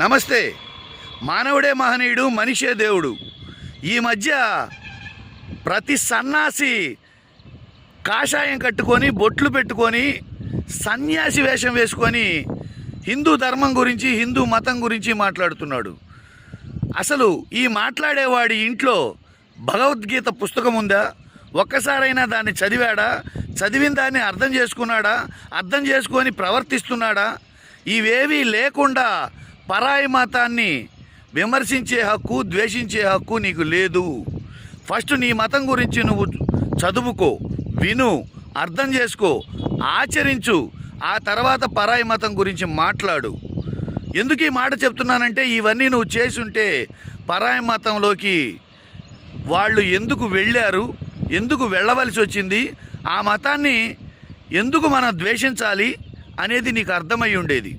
నమస్తే. మానవుడే మహనీయుడు మనిషే దేవుడు. ఈ మధ్య ప్రతి సన్నాసి కాషాయం కట్టుకొని బొట్లు పెట్టుకొని సన్యాసి వేషం వేసుకొని హిందూ ధర్మం గురించి హిందూ మతం గురించి మాట్లాడుతున్నాడు. అసలు ఈ మాట్లాడేవాడి ఇంట్లో భగవద్గీత పుస్తకం ఉందా? ఒక్కసారైనా దాన్ని చదివాడా? చదివిన దాన్ని అర్థం చేసుకున్నాడా? అర్థం చేసుకొని ప్రవర్తిస్తున్నాడా? ఇవేవీ లేకుండా పరాయి మతాన్ని విమర్శించే హక్కు ద్వేషించే హక్కు నీకు లేదు. ఫస్ట్ నీ మతం గురించి నువ్వు చదువుకో విను అర్థం చేసుకో ఆచరించు ఆ తర్వాత పరాయి మతం గురించి మాట్లాడు. ఎందుకు ఈ మాట చెప్తున్నానంటే ఇవన్నీ నువ్వు చేసుంటే పరాయి మతంలోకి వాళ్ళు ఎందుకు వెళ్ళారు ఎందుకు వెళ్ళవలసి వచ్చింది ఆ మతాన్ని ఎందుకు మనం ద్వేషించాలి అనేది నీకు అర్థమై ఉండేది.